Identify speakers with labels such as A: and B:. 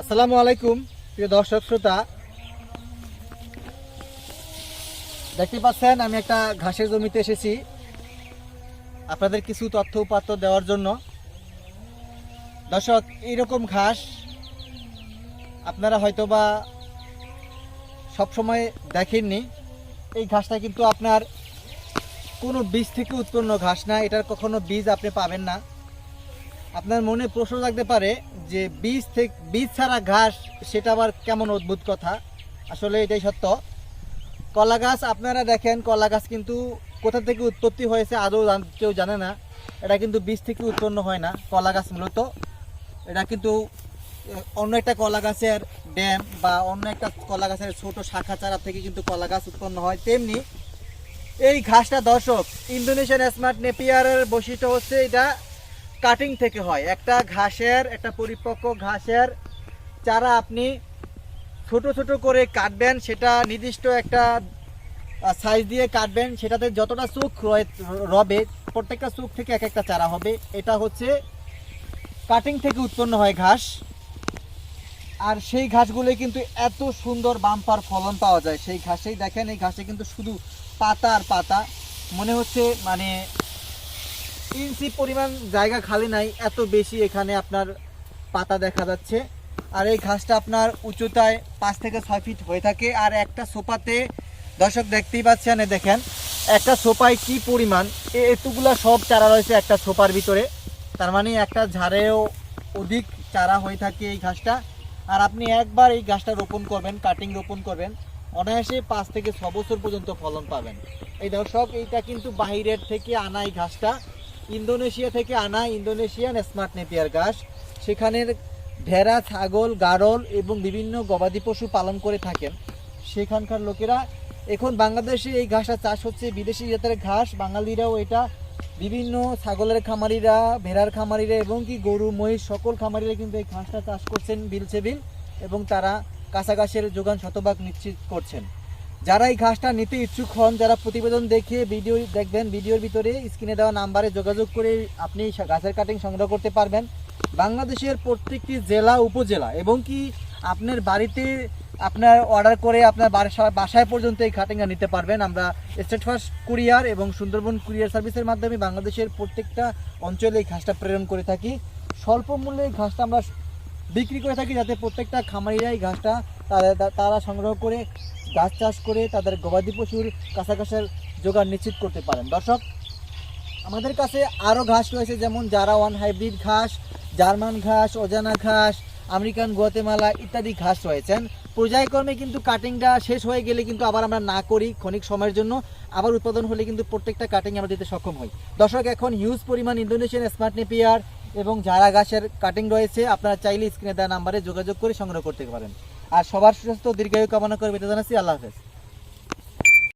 A: আসসালামু আলাইকুম, প্রিয় দর্শক শ্রোতা। দেখতে পাচ্ছেন, আমি একটা ঘাসের জমিতে এসেছি। আপনাদের কিছু তথ্য উপাত্ত দেওয়ার জন্য। দর্শক, এইরকম ঘাস আপনারা হয়তোবা সবসময় দেখেননি। এই ঘাসটা কিন্তু আপনার কোনো বীজ থেকে উৎপন্ন ঘাস না, এটার কখনো বীজ আপনি পাবেন না। আপনার মনে প্রশ্ন লাগতে পারে যে বীজ থেকে, বীজ ছাড়া ঘাস, সেটা আবার কেমন অদ্ভুত কথা? আসলে এটাই সত্য। কলা গাছ, আপনারা দেখেন, কলা গাছ কিন্তু কোথা থেকে উৎপত্তি হয়েছে আদৌ কেউ জানে না। এটা কিন্তু বীজ থেকে উৎপন্ন হয় না, কলা গাছ মূলত। এটা কিন্তু অন্য একটা কলা গাছের ড্যাম বা অন্য একটা কলা গাছের ছোটো শাখা চারা থেকে কিন্তু কলা গাছ উৎপন্ন হয়। তেমনি এই ঘাসটা দর্শক ইন্দোনেশিয়ান স্মার্ট নেপিয়ারের বৈশিষ্ট্য হচ্ছে এটা কাটিং থেকে হয়। একটা ঘাসের, একটা পরিপক্ক ঘাসের চারা আপনি ছোট ছোট করে কাটবেন, সেটা নির্দিষ্ট একটা সাইজ দিয়ে কাটবেন, সেটাতে যতটা চোখ রবে, প্রত্যেকটা চোখ থেকে এক একটা চারা হবে। এটা হচ্ছে কাটিং থেকে উৎপন্ন হয় ঘাস। আর সেই ঘাসগুলো কিন্তু এত সুন্দর বাম্পার ফলন পাওয়া যায়। সেই ঘাসেই দেখেন, এই ঘাসে কিন্তু শুধু পাতা আর পাতা। মনে হচ্ছে মানে ইঞ্চি পরিমাণ জায়গা খালি নাই, এত বেশি এখানে আপনার পাতা দেখা যাচ্ছে। আর এই ঘাসটা আপনার উচ্চতায় পাঁচ থেকে ছয় ফিট হয়ে থাকে। আর একটা সোপাতে দর্শক দেখতেই পাচ্ছেন দেখেন, একটা সোপায় কি পরিমাণ? এ এতগুলা সব চারা রয়েছে একটা সোপার ভিতরে। তার মানে একটা ঝাড়েও অধিক চারা হয়ে থাকে এই ঘাসটা। আর আপনি একবার এই ঘাসটা রোপণ করবেন, কাটিং রোপণ করবেন, অনায়াসে পাঁচ থেকে ছ বছর পর্যন্ত ফলন পাবেন। এই দর্শক, এইটা কিন্তু বাহিরের থেকে আনা এই ঘাসটা। ইন্দোনেশিয়া থেকে আনা ইন্দোনেশিয়ান স্মার্ট নেপিয়ার ঘাস। সেখানের ভেড়া, ছাগল, গারল এবং বিভিন্ন গবাদি পশু পালন করে থাকেন। সেখানকার লোকেরা এখন বাংলাদেশে এই ঘাসটা চাষ হচ্ছে, বিদেশি জাতের ঘাস। বাঙালিরাও এটা বিভিন্ন ছাগলের খামারিরা, ভেড়ার খামারিরা এবং কি গরু, মহিষ সকল খামারিরা কিন্তু এই ঘাসটা চাষ করছেন বিলছে বিল এবং তারা কাঁচা ঘাসের যোগান শতভাগ নিশ্চিত করছেন। যারা এই ঘাসটা নিতে ইচ্ছুক হন, যারা প্রতিবেদন দেখে ভিডিও দেখবেন, ভিডিওর ভিতরে স্ক্রিনে দেওয়া নাম্বারে যোগাযোগ করে আপনি গাছের কাটিং সংগ্রহ করতে পারবেন। বাংলাদেশের প্রত্যেকটি জেলা, উপজেলা এবং কি আপনার বাড়িতে আপনার অর্ডার করে আপনার বাসা- বাসায় পর্যন্ত এই কাটিংটা নিতে পারবেন। আমরা স্টেট ফার্স্ট কুরিয়ার এবং সুন্দরবন কুরিয়ার সার্ভিসের মাধ্যমে বাংলাদেশের প্রত্যেকটা অঞ্চলে এই ঘাসটা প্রেরণ করে থাকি। স্বল্প মূল্যে এই ঘাসটা আমরা বিক্রি করে থাকি যাতে প্রত্যেকটা খামারিরা এই ঘাসটা তারা সংগ্রহ করে গাছ চাষ করে তাদের গবাদি পশুর ঘাসের যোগান নিশ্চিত করতে পারেন। দর্শক, আমাদের কাছে আরও ঘাস রয়েছে, যেমন জারা ওয়ান হাইব্রিড ঘাস, জার্মান ঘাস, অজানা ঘাস, আমেরিকান গুয়াতেমালা ইত্যাদি ঘাস রয়েছেন। পর্যায়ক্রমে কিন্তু কাটিংটা শেষ হয়ে গেলে কিন্তু আবার আমরা না করি ক্ষণিক সময়ের জন্য। আবার উৎপাদন হলে কিন্তু প্রত্যেকটা কাটিং আমরা দিতে সক্ষম হই। দর্শক, এখন হিউজ পরিমাণ ইন্দোনেশিয়ান স্মার্ট নেপিয়ার এবং জারা ঘাসের কাটিং রয়েছে, আপনারা চাইলে স্ক্রিনে দেওয়া নাম্বারে যোগাযোগ করে সংগ্রহ করতে পারেন। আর সবার সুস্বাস্থ্য দীর্ঘায়ু কামনা করে এটা জানাচ্ছি আল্লাহ হাফেজ।